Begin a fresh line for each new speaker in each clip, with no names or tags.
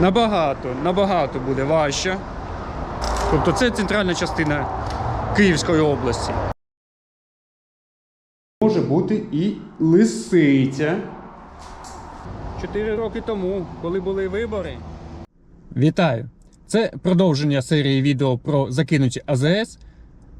набагато, набагато буде важче. Тобто це центральна частина Київської області. Може бути і лисиця. Чотири роки тому, коли були вибори. Вітаю! Це продовження серії відео про закинуті АЗС.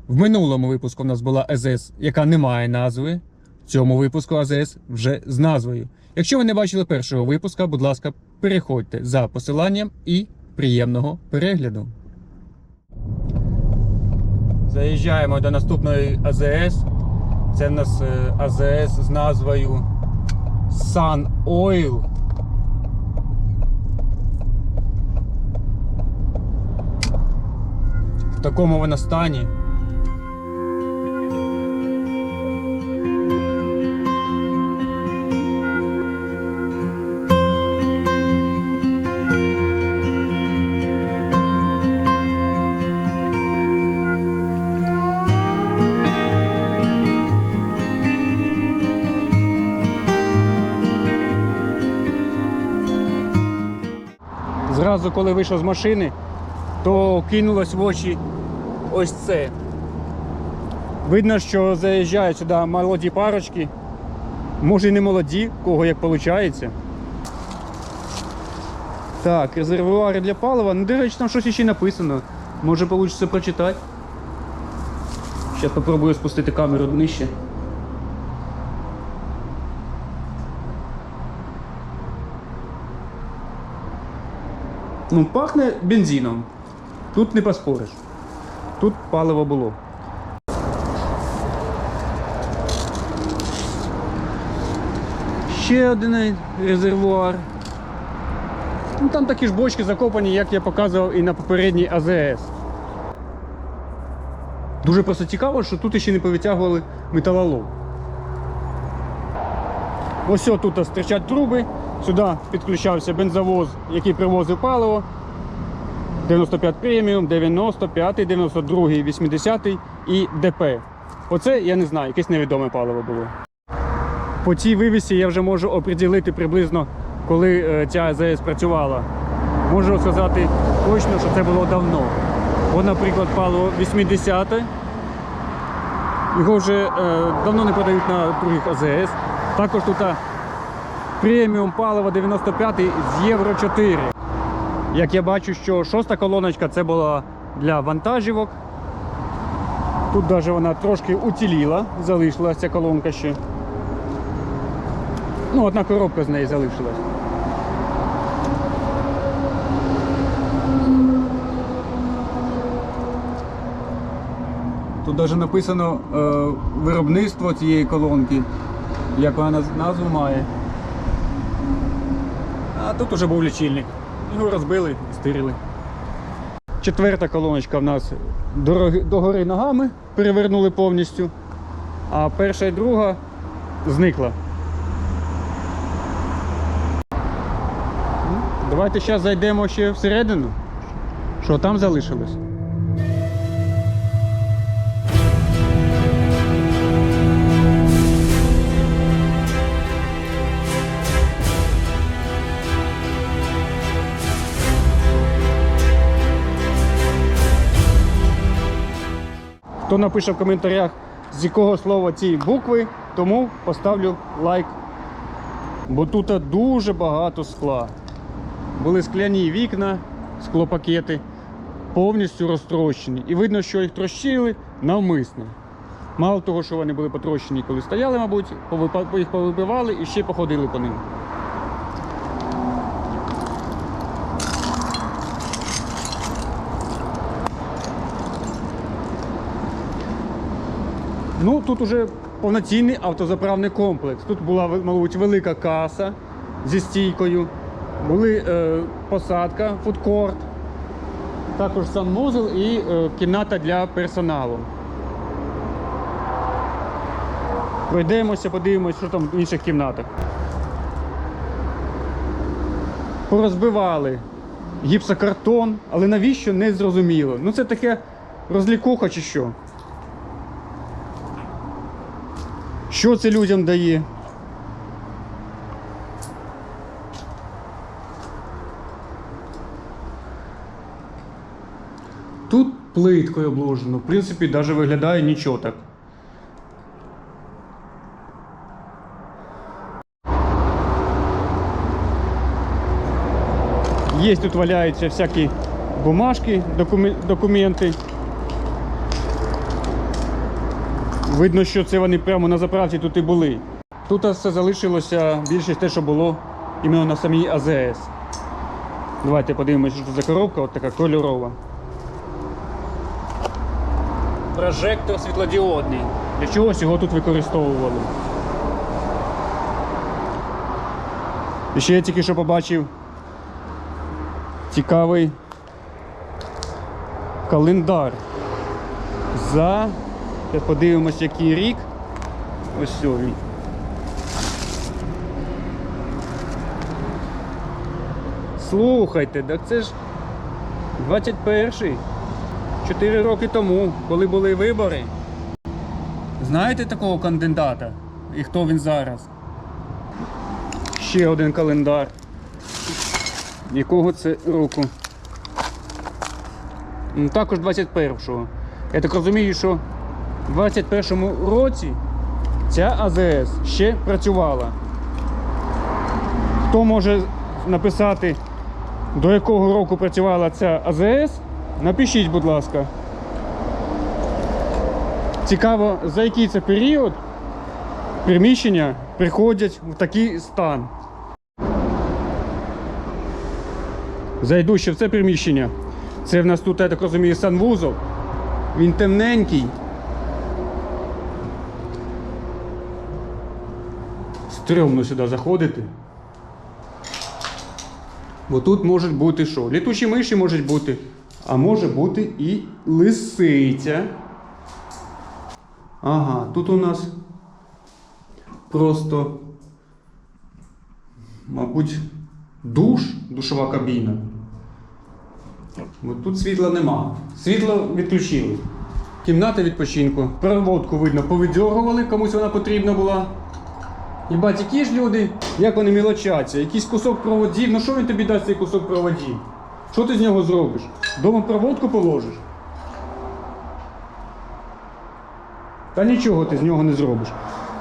В минулому випуску в нас була АЗС, яка не має назви. В цьому випуску АЗС вже з назвою. Якщо ви не бачили першого випуска, будь ласка, переходьте за посиланням і приємного перегляду. Заїжджаємо до наступної АЗС. Це в нас е, АЗС з назвою Sun Oil. В такому вона стані. Зразу, коли вийшов з машини, то кинулось в очі ось це. Видно, що заїжджають сюди молоді парочки. Може і не молоді, кого як виходить. Так, резервуари для палива. Ну, до там щось ще написано. Може вийде прочитати. Зараз спробую спустити камеру нижче. Ну, пахне бензином. Тут не поспориш. Тут паливо було. Ще один резервуар. Ну, там такі ж бочки закопані, як я показував і на попередній АЗС. Дуже просто цікаво, що тут ще не повитягували металолом. Ось тут стирчать труби. Сюди підключався бензовоз, який привозив паливо. 95 преміум, 95, 92, 80 і ДП. Оце я не знаю, якесь невідоме паливо було. По цій вивісі я вже можу оприділити приблизно, коли е, ця АЗС працювала. Можу сказати точно, що це було давно. Бо, наприклад, паливо 80 його вже е, давно не продають на других АЗС. Також тут преміум паливо 95 з Євро 4. Як я бачу, що шоста колоночка це була для вантажівок. Тут навіть вона трошки уціліла, залишилася ця колонка ще. Ну, одна коробка з неї залишилась. Тут навіть написано е, виробництво цієї колонки, як вона назву має. А тут уже був лічильник. Його розбили і стирили. Четверта колоночка в нас догори ногами перевернули повністю, а перша і друга зникла. Давайте зараз зайдемо ще всередину. Що там залишилось? Хто напише в коментарях, з якого слова ці букви, тому поставлю лайк. Бо тут дуже багато скла. Були скляні вікна, склопакети, повністю розтрощені. І видно, що їх трощили навмисно. Мало того, що вони були потрощені, коли стояли, мабуть, їх повибивали і ще походили по ним. Ну, тут уже повноцінний автозаправний комплекс. Тут була, мабуть, велика каса зі стійкою, були е, посадка, фудкорт, також санмузел і е, кімната для персоналу. Пройдемося, подивимося, що там в інших кімнатах. Порозбивали гіпсокартон, але навіщо не зрозуміло. Ну це таке розлікуха чи що. Що це людям дає? Тут плиткою обложено. В принципі, навіть виглядає нічого так. Є тут валяються всякі бумажки, документи. Видно, що це вони прямо на заправці тут і були. Тут все залишилося більшість те, що було іменно на самій АЗС. Давайте подивимося, що це за коробка, от така кольорова. Прожектор світлодіодний. Для чогось його тут використовували. І ще я тільки що побачив цікавий календар. За. Зараз подивимось, який рік. Ось він. Слухайте, так це ж 21-й. 4 роки тому, коли були вибори. Знаєте такого кандидата? І хто він зараз? Ще один календар. Якого це року? Також 21-го. Я так розумію, що в 21-му році ця АЗС ще працювала. Хто може написати, до якого року працювала ця АЗС? Напишіть, будь ласка. Цікаво, за який це період приміщення приходять в такий стан. Зайду ще в це приміщення. Це в нас тут, я так розумію, санвузол. Він темненький. Стрьомно сюди заходити. Бо тут можуть бути що? Літучі миші можуть бути, а може бути і лисиця. Ага, тут у нас просто, мабуть, душ, душова кабіна. Бо тут світла нема. Світло відключили. Кімната відпочинку. Проводку видно, повидьоргували, комусь вона потрібна була. Єбать, які ж люди, як вони мілочаться, якийсь кусок проводів. Ну що він тобі дасть цей кусок проводів? Що ти з нього зробиш? Дома проводку положиш? Та нічого ти з нього не зробиш.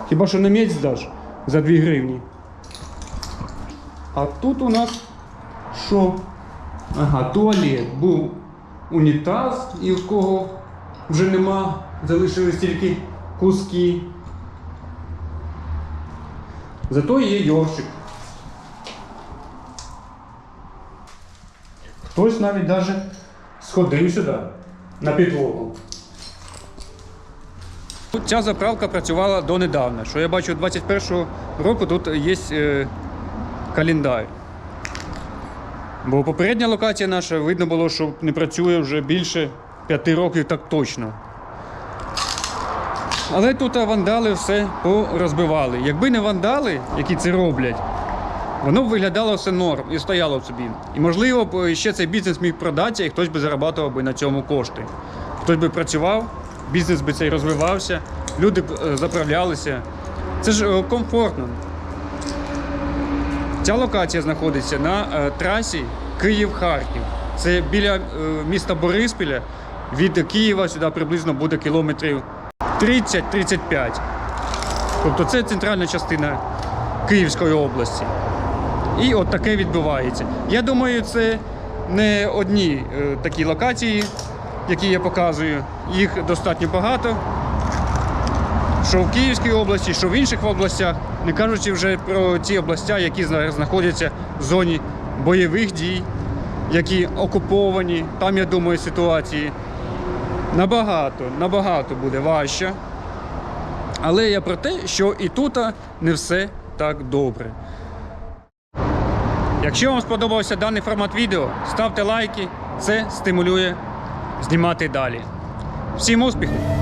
Хіба що на меч здаш за 2 гривні. А тут у нас що? Ага, туалет. Був унітаз, і в кого вже нема, залишились тільки куски. Зато є йоршик. Хтось навіть даже сходив сюди на підлогу. Ця заправка працювала донедавна. Що я бачу 21-го року тут є е, календар. Бо попередня локація наша видно було, що не працює вже більше 5 років так точно. Але тут вандали все порозбивали. Якби не вандали, які це роблять, воно б виглядало все норм і стояло б собі. І можливо б ще цей бізнес міг продатися, і хтось би зарабатував би на цьому кошти. Хтось би працював, бізнес би цей розвивався, люди б е, заправлялися. Це ж е, комфортно. Ця локація знаходиться на е, трасі Київ-Харків. Це біля е, міста Бориспіля. Від Києва сюди приблизно буде кілометрів 30-35. Тобто це центральна частина Київської області. І от таке відбувається. Я думаю, це не одні е, такі локації, які я показую. Їх достатньо багато. Що в Київській області, що в інших областях, не кажучи вже про ті області, які знаходяться в зоні бойових дій, які окуповані. Там, я думаю, ситуації набагато, набагато буде важче. Але я про те, що і тут не все так добре. Якщо вам сподобався даний формат відео, ставте лайки, це стимулює знімати далі. Всім успіху!